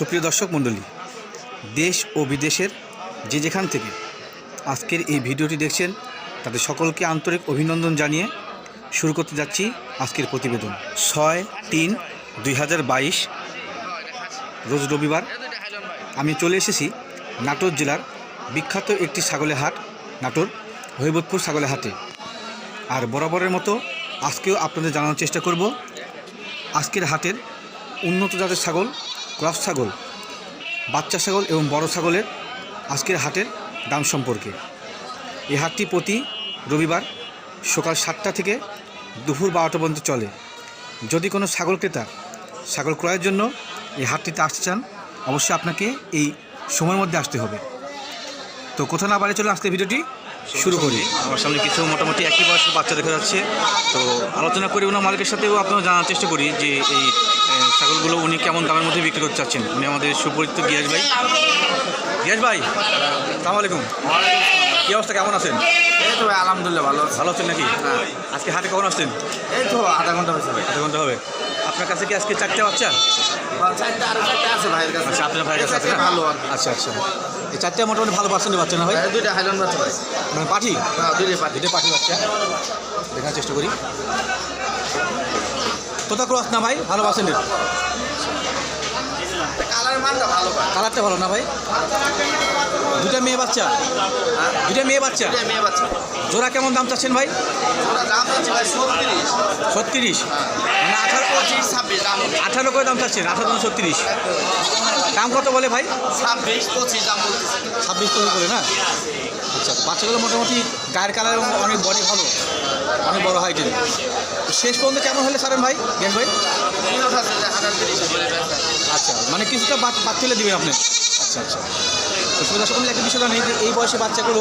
সুপ্রিয় দর্শক মণ্ডলী, দেশ ও বিদেশের যে যেখান থেকে আজকের এই ভিডিওটি দেখছেন, তাদের সকলকে আন্তরিক অভিনন্দন জানিয়ে শুরু করতে যাচ্ছি আজকের প্রতিবেদন। ছয় তিন দুই রোজ রবিবার আমি চলে এসেছি নাটোর জেলার বিখ্যাত একটি ছাগলের হাট, নাটোর হৈবতপুর ছাগলের হাটে। আর বরাবরের মতো আজকেও আপনাদের জানানোর চেষ্টা করব, আজকের হাটের উন্নত জাতের ছাগল ক্রস ছাগল, বাচ্চা ছাগল এবং বড় ছাগলের আজকের হাটের দাম সম্পর্কে। এই হাটটি প্রতি রবিবার সকাল সাতটা থেকে দুপুর বারোটা পর্যন্ত চলে। যদি কোনো ছাগল ক্রেতা ছাগল ক্রয়ের জন্য এই হাটটিতে আসতে চান, অবশ্যই আপনাকে এই সময়ের মধ্যে আসতে হবে। তো কোথাও না বাড়ি চলে আজকে ভিডিওটি শুরু করি। আমার সামনে কিছু মোটামুটি একই বয়সের বাচ্চা দেখা যাচ্ছে। তো আলোচনা করি ওনার মালিকের সাথেও আপনারা জানার চেষ্টা করি যে এই ছাগলগুলো উনি কেমন দামের মধ্যে বিক্রি করতে চাচ্ছেন? উনি আমাদের সুপরিচিত গিয়াস ভাই। গিয়াস ভাই সালাম আলাইকুম। কী অবস্থা কেমন আছেন? এই তো ভাই আলহামদুলিল্লাহ ভালো ভালো আছেন নাকি? হ্যাঁ। আজকে হাটে কখন আসছেন? এই তো আধা ঘণ্টা হয়েছে ভাই। আধা ঘণ্টা হবে। আপনার কাছে কি আজকে চারটে বাচ্চা? চারটে আছে ভাইয়ের কাছে। আচ্ছা আপনার ভাইয়ের কাছে আছে ভালো আচ্ছা আচ্ছা। এই চারটে মোটামুটি ভালো পার্সেন্ট বাচ্চা না ভাই? এই দুইটা হাইলান বাচ্চা ভাই। মানে পাঠি? হ্যাঁ পাঠি। বাচ্চা। দেখার চেষ্টা করি। তোতা ক্রস না ভাই ভালো পার্সেন্টের কালারের মানটা ভালো ভাই। কালারটা ভালো না ভাই? দুটা মেয়ে বাচ্চা? দুটা মেয়ে বাচ্চা? মেয়ে বাচ্চা। জোড়া কেমন দাম চাচ্ছেন ভাই? দাম যাচ্ছে ভাই ছত্রিশ। মানে আঠারো আঠারো করে দাম চাচ্ছেন আঠারো ছত্রিশ। দাম কত বলে ভাই? ছাব্বিশ পঁচিশ দাম ছাব্বিশ করে করে না? আচ্ছা বাচ্চাগুলো মোটামুটি গায়ের কালার এবং অনেক বডি ভালো। অনেক বড় হাইটের শেষ পর্যন্ত কেমন হলে ছাড়েন ভাই জ্ঞান ভাই? আচ্ছা মানে কিছুটা বাদ- তুলে দিবেন আপনি। আচ্ছা আচ্ছা। তো সুবিধা সকলে একটা বিষয় জানি যে এই বয়সে বাচ্চাগুলো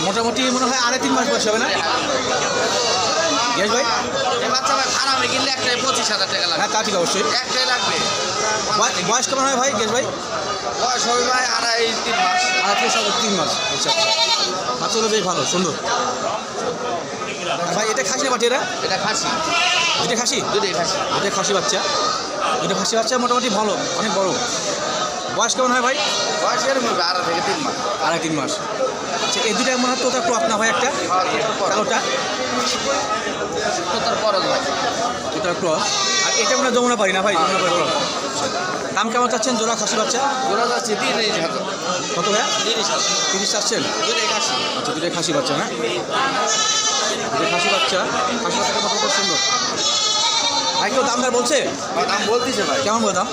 মোটামুটি মনে হয় আড়াই তিন মাস বয়স হবে না? গ্যাস ভাই? বাচ্চা ভাই কিনলে একটাই পঁচিশ হাজার টাকা লাগবে। হ্যাঁ তা ঠিক অবশ্যই। একটাই লাগবে। বয়স কেমন হয় ভাই গ্যাস ভাই? বয়স হবে ভাই আড়াই তিন মাস। আড়াই তিন মাস আচ্ছা আচ্ছা। বাচ্চাগুলো বেশ ভালো সুন্দর। ভাই এটা খাসি না বাটি এরা এটা খাসি। দুটো খাসি? দুটোই খাসি। দুটো খাসি বাচ্চা। দুটো খাসি বাচ্চা মোটামুটি ভালো অনেক বড়। বয়স কেমন হয় ভাই? বয়স হবে আড়াই থেকে তিন মাস। আড়াই তিন মাস। আচ্ছা এই দুটা মনে হয় তোতা ক্রস না ভাই একটা? কালোটা? তোতার পরজ ভাই। তোতা ক্রস আর এটা মনে হয় যমুনা পারি না ভাই যমুনা পারি ক্রস দাম কেমন চাচ্ছেন জোড়া খাসি বাচ্চা? জোড়া যাচ্ছে তিরিশ কত ভাইয়া? তিরিশ তিরিশ চাচ্ছেন? দুটোই খাসি। আচ্ছা দুটো খাসি বাচ্চা না? দুটো খাসি বাচ্চা খাসি বাচ্চাটা মোটামুটি সুন্দর? ভাই কেউ দাম দর বলছে? দাম বলতেছে ভাই। কেমন বলে দাম?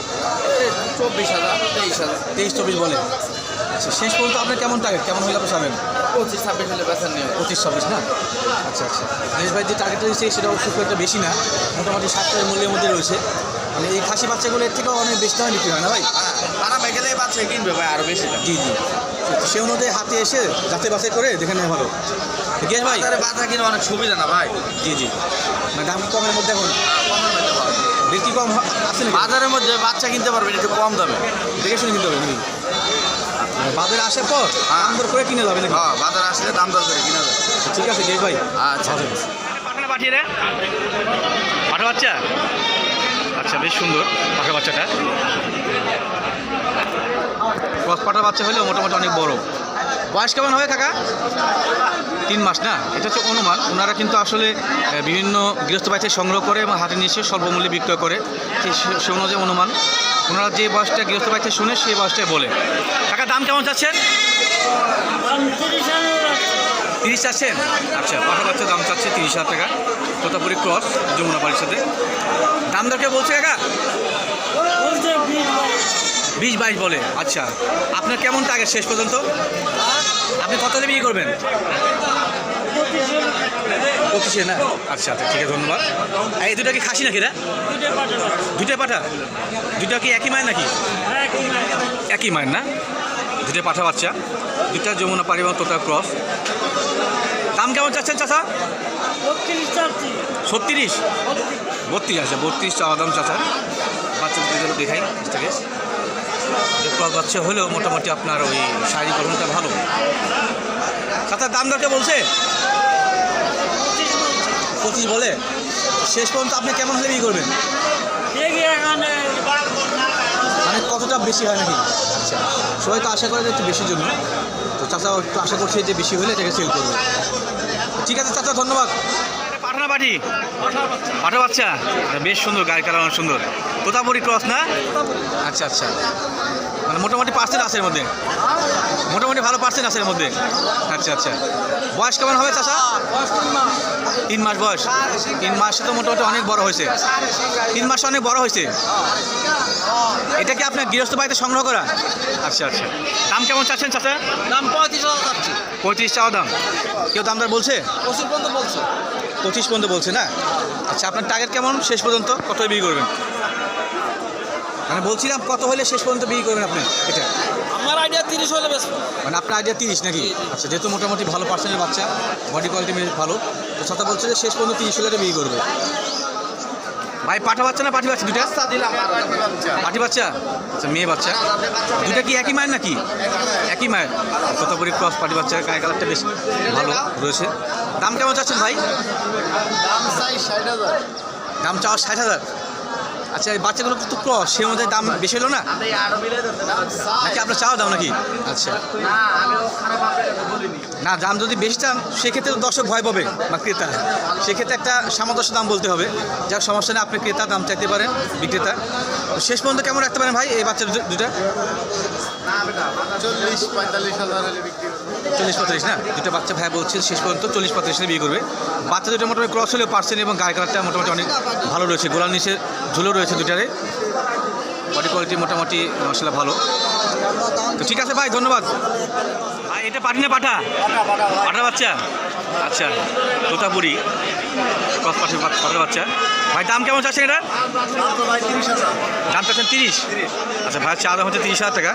চব্বিশ হাজার তেইশ হাজার। তেইশ চব্বিশ বলে। আচ্ছা শেষ পর্যন্ত আপনার কেমন টার্গেট কেমন হলে আপনি পাবেন পঁচিশ ছাব্বিশ হলে বেতন নিয়ে পঁচিশ ছাব্বিশ না? আচ্ছা আচ্ছা। দিনেশ ভাই যে টার্গেটটা দিচ্ছে সেটা অবশ্য খুব একটা বেশি না। মোটামুটি সাত টাকার মূল্যের মধ্যে রয়েছে। মানে এই খাসি বাচ্চাগুলো এর থেকেও অনেক বেশি দামে বিক্রি হয় না ভাই? আরামে গেলে বাচ্চা কিনবে ভাই আরও বেশি। জি জি। সে অনুযায়ী হাতে এসে যাতে বাছাই করে দেখে নেওয়া ভালো। গিয়ে ভাই? বাজারে বাচ্চা কিনে অনেক সুবিধা না ভাই? জি জি। মানে দাম কমের মধ্যে এখন বেশি কম আছে বাজারের মধ্যে বাচ্চা কিনতে পারবেন একটু কম দামে। দেখে শুনে কিনতে হবে নাকি? মানে বাজারে আসার পর হ্যাঁ। দাম দর করে কিনে যাবে নাকি? হ্যাঁ বাজারে আসলে দাম দর করে কিনা যাবে। ঠিক আছে গিয়ে ভাই। আচ্ছা। পাঠিয়ে রে পাঠা বাচ্চা? আচ্ছা বেশ সুন্দর পাঠা বাচ্চাটা। ক্রস পাঠা বাচ্চা হলেও মোটামুটি অনেক বড়। বয়স কেমন হবে কাকা? তিন মাস না? এটা হচ্ছে অনুমান। ওনারা কিন্তু আসলে বিভিন্ন গৃহস্থ বাড়িতে সংগ্রহ করে এবং হাতে নিয়ে এসে স্বল্প মূল্যে বিক্রয় করে। সে- অনুযায়ী অনুমান। ওনারা যে বয়সটা গৃহস্থ বাড়িতে শুনে সেই বয়সটাই বলে। কাকা, দাম কেমন চাচ্ছেন? তিরিশ চাচ্ছেন? আচ্ছা পাঠা বাচ্চা দাম চাচ্ছে তিরিশ হাজার টাকা। তোতাপুরি ক্রস, যমুনা বাড়ির সাথে। দাম দরকে বলছে কাকা? বিশ বাইশ বলে। আচ্ছা আপনার কেমন টার্গেট শেষ পর্যন্ত? আপনি কত দিয়ে বিক্রি করবেন? পঁচিশে না? আচ্ছা আচ্ছা ঠিক আছে ধন্যবাদ। এই দুটা কি খাসি নাকি রে দুটোই পাঠা। দুটা কি একই মায়ের নাকি? একই মায়ের না? দুটো পাঠা বাচ্চা। দুটা যমুনা পাড়ি এবং তোতা ক্রস। দাম কেমন চাচ্ছেন চাচা? ছত্রিশ? বত্রিশ আছে বত্রিশ চাওয়া দাম চাচা। বাচ্চা দুটো দেখাই ক্রস বাচ্চা হলেও মোটামুটি আপনার ওই শারীরিক গঠনটা ভালো। চাচার দাম দরটা বলছে? পঁচিশ বলে? শেষ পর্যন্ত আপনি কেমন হলে বিক্রি করবেন? মানে কতটা বেশি হয় নাকি? আচ্ছা সবাই তো আশা করে যে একটু বেশির জন্য। তো চাচা একটু আশা করছে যে বেশি হলে এটাকে সেল করবে। ঠিক আছে চাচা ধন্যবাদ। পাঠানা পাঠি পাঠা বাচ্চা? বেশ সুন্দর গায়ের কালার অনেক সুন্দর। তোতাপুরি ক্রস না? আচ্ছা আচ্ছা। মোটামুটি পার্সেন্ট আছে এর মধ্যে। মোটামুটি ভালো পার্সেন্ট আছে এর মধ্যে। আচ্ছা আচ্ছা। বয়স কেমন হবে চাচা? তিন মাস বয়স। তিন মাসে তো মোটামুটি অনেক বড় হয়েছে। তিন মাসে অনেক বড় হয়েছে। এটা কি আপনার গৃহস্থ বাড়িতে সংগ্রহ করা? আচ্ছা আচ্ছা। দাম কেমন চাচ্ছেন চাচা? দাম পঁয়ত্রিশ চাচ্ছি। পঁয়ত্রিশ চাওয়া দাম। কেউ দামদার বলছে? পঁচিশ পর্যন্ত বলছো। পঁচিশ পর্যন্ত বলছে না? আচ্ছা আপনার টার্গেট কেমন? শেষ পর্যন্ত কত বিক্রি করবেন? মানে বলছিলাম কত হলে শেষ পর্যন্ত বিক্রি করবেন আপনি? এটা। আমার আইডিয়া তিরিশ হলে বেশ মানে আপনার আইডিয়া তিরিশ নাকি? আচ্ছা যেহেতু মোটামুটি ভালো পার্সেন্টের বাচ্চা বডি কোয়ালিটি বেশ ভালো তো সাথে বলছে যে শেষ পর্যন্ত তিরিশ হলে বিক্রি করবে। ভাই পাঠা বাচ্চা না পাঠি বাচ্চা দুটা দিলাম পাঠি বাচ্চা। আচ্ছা মেয়ে বাচ্চা। দুটা কি একই মায়ের নাকি? একই মায়ের। ততপুরি ক্রস পাটি বাচ্চার গায়ে কালারটা বেশ ভালো রয়েছে। দাম কেমন চাচ্ছেন ভাই? দাম চাই ষাট হাজার। দাম চাওয়া ষাট হাজার। আচ্ছা এই বাচ্চাগুলো তো ক্রস সে অনুযায়ী দাম বেশি হলো না? নাকি আপনার চাওয়া দাম নাকি? আচ্ছা। না, দাম যদি বেশি চান, সেক্ষেত্রে দর্শক ভয় পাবে বা ক্রেতা। সেক্ষেত্রে একটা সামঞ্জস্য দাম বলতে হবে। যার সমস্যা নেই, আপনি ক্রেতা, দাম চাইতে পারেন, বিক্রেতা। শেষ পর্যন্ত কেমন রাখতে পারেন ভাই এই বাচ্চা দুটা? চল্লিশ, পঁয়তাল্লিশ হাজার চল্লিশ পঁয়ত্রিশ না? দুটো বাচ্চা ভাই বলছে শেষ পর্যন্ত চল্লিশ পঁয়ত্রিশে বিয়ে করবে। বাচ্চা দুটো মোটামুটি ক্রস হলেও পার্সেন্ট এবং গায়ে কালারটা মোটামুটি অনেক ভালো রয়েছে। গোলার নিচে ঝুলো রয়েছে দুটারে বডি কোয়ালিটি মোটামুটি মশলা ভালো। তো ঠিক আছে ভাই ধন্যবাদ। ভাই এটা পাঠি না পাঠা। পাঠা বাচ্চা? আচ্ছা তোতাপুরি। পাঠি পাঠা বাচ্চা ভাই দাম কেমন চাচ্ছেন এটা? দাম চাচ্ছেন তিরিশ? আচ্ছা ভাই চা দাম হচ্ছে তিরিশ হাজার টাকা।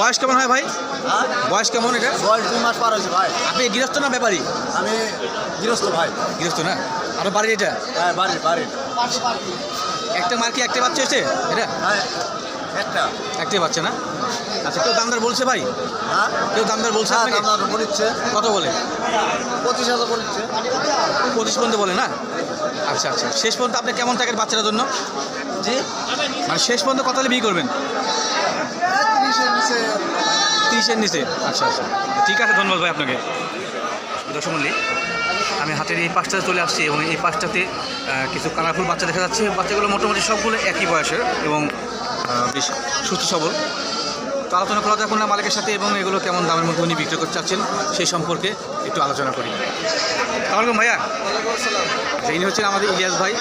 বয়স কেমন হয় ভাই? বয়স কেমন এটা? বয়স দুই মাস পার হয়েছে ভাই। আপনি গৃহস্থ না ব্যাপারী? আমি গৃহস্থ ভাই। গৃহস্থ না? আরও বাড়ির এটা? হ্যাঁ বাড়ি বাড়ি একটা মার কি একটা বাচ্চা হয়েছে? এটা? হ্যাঁ একটা। একটাই বাচ্চা না? আচ্ছা কেউ দামদার বলছে ভাই? হ্যাঁ? কেউ দামদার বলছে হ্যাঁ আপনাকে? কত বলে। পঁচিশ হাজার বলিচ্ছে। পঁচিশ পর্যন্ত বলে না? আচ্ছা আচ্ছা। শেষ পর্যন্ত আপনি কেমন থাকেন বাচ্চাটার জন্য? জি? মানে শেষ পর্যন্ত কত হলে বিয়ে করবেন? তিরিশের নিচে। তিরিশের নিচে? আচ্ছা আচ্ছা। ঠিক আছে ধন্যবাদ ভাই আপনাকে। দর্শক মন্ডলী, আমি হাতের এই পাশটাতে চলে আসছি এবং এই পাশটাতে কিছু কালারফুল বাচ্চা দেখা যাচ্ছে। বাচ্চাগুলো মোটামুটি সবগুলো একই বয়সের এবং বেশ সুস্থ সবল। আলোচনা করা যাক না মালিকের সাথে এবং এগুলো কেমন দামের মধ্যে উনি বিক্রি করতে চাচ্ছেন সেই সম্পর্কে একটু আলোচনা করি। তাহলে ভাইয়া। আচ্ছা, ইনি হচ্ছেন আমাদের ইলিয়াস ভাই।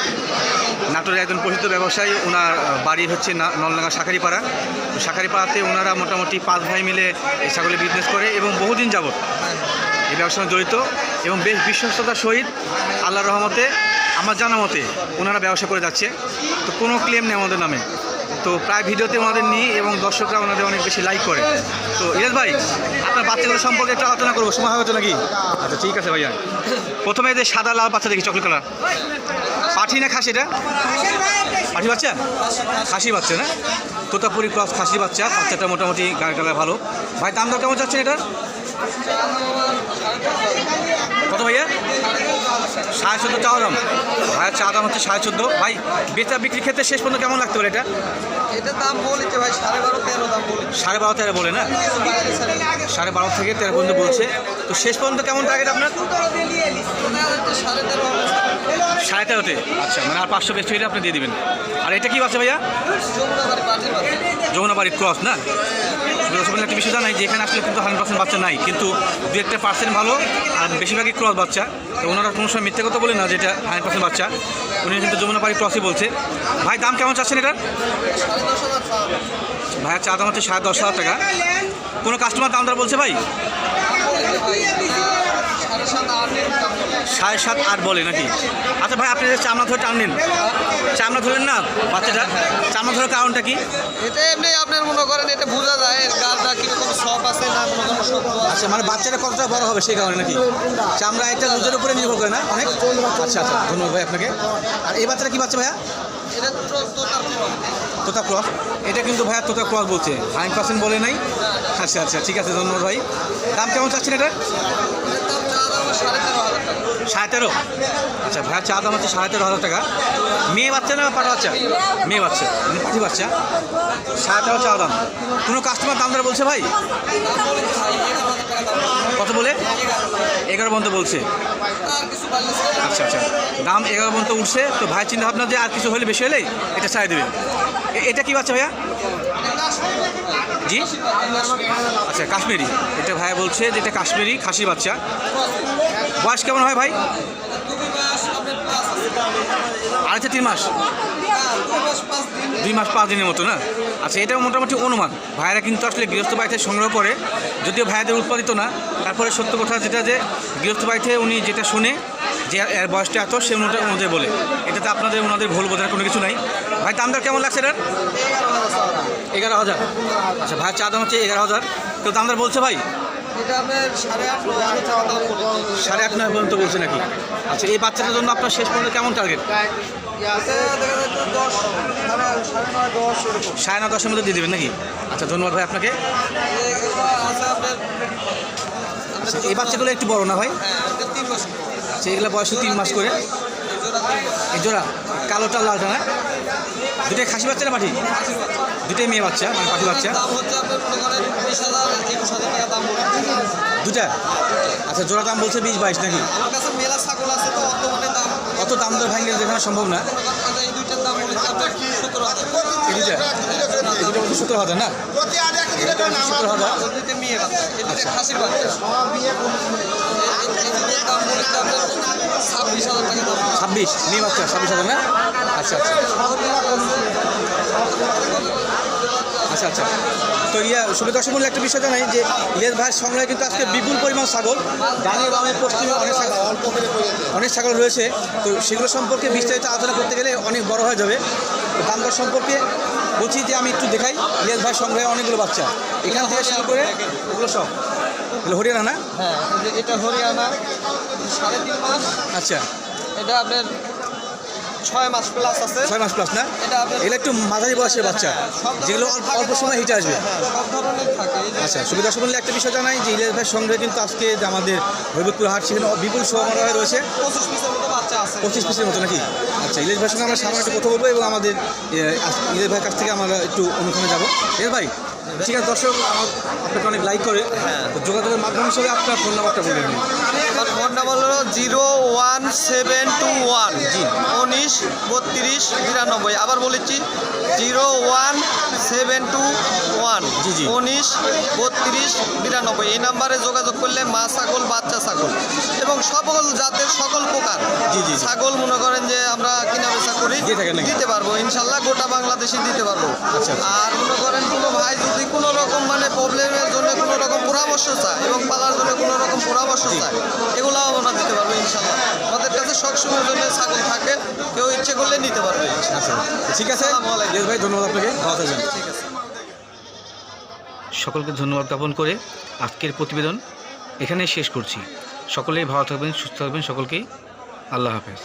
নাটোরের একজন প্রসিদ্ধ ব্যবসায়ী ওনার বাড়ি হচ্ছে নলডাঙ্গা শাখারিপাড়া। শাখারিপাড়াতে ওনারা মোটামুটি পাঁচ ভাই মিলে এই ছাগলের বিজনেস করে এবং বহুদিন যাবত এই ব্যবসার সঙ্গে জড়িত এবং বেশ বিশ্বস্ততার সহিত আল্লাহ রহমতে আমার জানা মতে ওনারা ব্যবসা করে যাচ্ছে। তো কোনো ক্লেম নেই আমাদের নামে। তো প্রায় ভিডিওতে ওনাদের নিই এবং দর্শকরা ওনাদের অনেক বেশি লাইক করে। তো ইরাজ ভাই আপনার বাচ্চাগুলো সম্পর্কে একটু আলোচনা করব সময় হবে তো নাকি? আচ্ছা ঠিক আছে ভাইয়া। প্রথমে যে সাদা লাল বাচ্চা দেখি চকলেট কালার পাঠি না খাসি এটা? পাঠি বাচ্চা? খাসি বাচ্চা না? তোতাপুরি ক্রস খাসি বাচ্চা বাচ্চাটা মোটামুটি গায়ে গায়ে ভালো। ভাই দাম দর কেমন যাচ্ছেন এটা কত ভাইয়া? সাড়ে চোদ্দ চাওয়া দাম। ভাই চা দাম হচ্ছে সাড়ে চোদ্দ। ভাই বেচা বিক্রির ক্ষেত্রে শেষ পর্যন্ত কেমন লাগতে পারে এটা? এটার দাম বলেছে ভাই সাড়ে বারো তেরো দাম বলেছে। সাড়ে বারো তেরো বলে না? সাড়ে বারো থেকে তেরো পর্যন্ত বলছে। তো শেষ পর্যন্ত কেমন টার্গেট আপনার? সাড়ে তেরো সাড়ে তেরোতে। আচ্ছা মানে আর পাঁচশো বেশি আপনি দিয়ে দিবেন। আর এটা কি বাচ্চা ভাইয়া? যমুনাবাড়ি ক্রস না? দর্শকের একটা বিষয় জানাই যে এখানে আসলে কিন্তু হান্ড্রেড পার্সেন্ট বাচ্চা নাই, কিন্তু দু একটা পার্সেন্ট ভালো আর বেশিরভাগই ক্রস বাচ্চা। তো ওনারা কোনো সময় মিথ্যে কথা বলে না যে এটা হান্ড্রেড পার্সেন্ট বাচ্চা। উনি কিন্তু যমুনাবাড়ি ক্রসই বলছে। ভাই, দাম কেমন চাচ্ছেন এটা? ভাইয়ের চা দাম হচ্ছে সাড়ে দশ হাজার টাকা। কোনো কাস্টমার দাম দর বলছে ভাই? সাড়ে সাত আট বলে নাকি? আচ্ছা ভাই আপনি চামড়া ধরে টান টানলেন চামড়া ধরলেন না বাচ্চাটা? চামড়া ধরার কারণটা কি? এটা এমনি আপনার মনে করেন এটা বোঝা যায় গালটা কীরকম সব আছে না আছে। আচ্ছা মানে বাচ্চাটা কতটা বড় হবে সেই কারণে নাকি? চামড়া এটা দুধের উপরে নির্ভর করে না? অনেক? আচ্ছা আচ্ছা ধন্যবাদ ভাই আপনাকে। আর এই বাচ্চাটা কি বাচ্চা ভাইয়া? এটা তোতা ক্রস। এটা কিন্তু ভাইয়া তোতা ক্রস বলছে। হাইন পার্সেন্ট বলে নাই? আচ্ছা আচ্ছা ঠিক আছে ধন্যবাদ ভাই। দাম কেমন চাচ্ছেন এটা সাড়ে তেরো? সাড়ে আচ্ছা ভাইয়া, চা দাম হচ্ছে সাড়ে তেরো হাজার টাকা। মেয়ে বাচ্চা না পাটা বাচ্চা? মেয়ে বাচ্চা মানে পাঠি বাচ্চা। সাড়ে তেরো চা দাম। কোনো কাস্টমার দাম দর বলছে ভাই? কত বলে? এগারো পর্যন্ত বলছে। আচ্ছা আচ্ছা। দাম এগারো পর্যন্ত উঠছে, তো ভাই চিন্তা ভাবনা যে আর কিছু হলে বেশি হলেই এটা ছাড়ে দেবে। এটা কি বাচ্চা ভাইয়া? জি? আচ্ছা কাশ্মীরি। এটা ভাই বলছে যে এটা কাশ্মীরি খাসির বাচ্চা। বয়স কেমন হয় ভাই? আড়াইতে তিন মাস? দুই মাস পাঁচ দিনের মতো, না? আচ্ছা এটা মোটামুটি অনুমান। ভাইয়েরা কিন্তু আসলে গৃহস্থ বাড়িতে সংগ্রহ করে, যদিও ভাইয়াদের উৎপাদিত না। তারপরে সত্য কথা যেটা যে, গৃহস্থ বাড়িতে উনি যেটা শুনে যে এর বয়সটা এত, সে অনুযায়ী বলে। এটাতে আপনাদের ওনাদের ভুল বোঝার কোনো কিছু নাই। ভাই, দাম দর কেমন লাগছে এটার? এগারো হাজার। আচ্ছা ভাই চা দাম হচ্ছে এগারো হাজার। কেউ দাম দর বলছে ভাই? সাড়ে আট নয় পর্যন্ত বলছে নাকি? আচ্ছা এই বাচ্চাটার জন্য আপনার শেষ পর্যন্ত কেমন টার্গেট সাড়ে নয় দশের মধ্যে দিয়ে দেবেন নাকি? আচ্ছা ধন্যবাদ ভাই আপনাকে। আচ্ছা এই বাচ্চাগুলো একটু বড় না ভাই? আচ্ছা এগুলো বয়স তিন মাস করে। এই জোড়া কালোটা লালটা না দুটাই খাসি বাচ্চা না পাঠি দুটাই মেয়ে বাচ্চা মানে পাঠি বাচ্চা। মনে দুটা? আচ্ছা জোড়া দাম বলছে বিশ বাইশ নাকি? তো অত মানে দাম তো ভাঙলে দেখানো সম্ভব না। আপনার ছাব্বিশ বাচ্চা, ছাব্বিশ হাজার না? আচ্ছা আচ্ছা। আচ্ছা আচ্ছা। তো ইয়া সুবিধা একটা বিষয় জানাই যে ইলিয়াস ভাইয়ের সংগ্রহে কিন্তু আজকে বিপুল পরিমাণ ছাগল। ডানে বামে পশ্চিমে অনেক অনেক ছাগল রয়েছে। তো সেগুলো সম্পর্কে বিস্তারিত আলোচনা করতে গেলে অনেক বড় হয়ে যাবে। দাম দর সম্পর্কে বলছি যে আমি একটু দেখাই। ইলিয়াস ভাই সংগ্রহে অনেকগুলো বাচ্চা। এখান থেকে শুরু করে এগুলো সব। এগুলো হরিয়ানা না? হ্যাঁ এটা হরিয়ানা সাড়ে তিন মাস। আচ্ছা। এটা আপনার ছয় মাস প্লাস আছে। ছয় মাস প্লাস না? এটা একটু মাঝারি বয়সের বাচ্চা। যেগুলো অল্প সময় হিটে আসবে। হ্যাঁ আচ্ছা সুবিধা সম্বন্ধে একটা বিষয় জানাই যে ইলিয়াস ভাইয়ের সংগ্রহে কিন্তু আজকে যে আমাদের হৈবতপুর হাট সেখানে বিপুল সমারোহ রয়েছে। পঁচিশ পিসের মতো নাকি? আচ্ছা ইলেশ ভাইয়ের সঙ্গে আমরা সামনে একটু কথা বলব এবং আমাদের ইলেশ ভাইয়ের কাছ থেকে আমরা একটু অনুষ্ঠানে যাব। ইলেশ ভাই ঠিক আছে দর্শক আমার আপনাকে অনেক লাইক করে। যোগাযোগ যোগাযোগের মাধ্যম হিসেবে আপনার ফোন নাম্বারটা বলে দিন আমার ফোন নাম্বার হলো zero one seven two one জি। উনিশ বত্রিশ বিরানব্বই আবার বলেছি zero one seven two one জি, জি। উনিশ বত্রিশ বিরানব্বই এই নাম্বারে যোগাযোগ করলে মা ছাগল বাচ্চা ছাগল এবং সকল জাতের সকল প্রকার জি, জি। ছাগল মনে করেন যে আমরা কিনা বেচা করি? দিতে পারব ইনশাল্লাহ গোটা বাংলাদেশে দিতে পারব আচ্ছা, আচ্ছা। আর মনে করেন কোনো ভাই যদি কোনো রকম মানে প্রবলেমের জন্য কোনো রকম পরামর্শ চায় এবং পালার জন্য কোনো রকম পরামর্শ চায় এগুলাও আমরা দিতে পারব ইনশাল্লাহ আমাদের কাছে সবসময়ের জন্য ছাগল থাকে কেউ ইচ্ছে করলে নিতে পারবে আচ্ছা ঠিক আছে। ভাই ধন্যবাদ আপনাকে। ভালো থাকবেন ঠিক আছে। সকলকে ধন্যবাদ জ্ঞাপন করে আজকের প্রতিবেদন এখানেই শেষ করছি। সকলেই ভালো থাকবেন সুস্থ থাকবেন সকলকেই। আল্লাহ হাফেজ।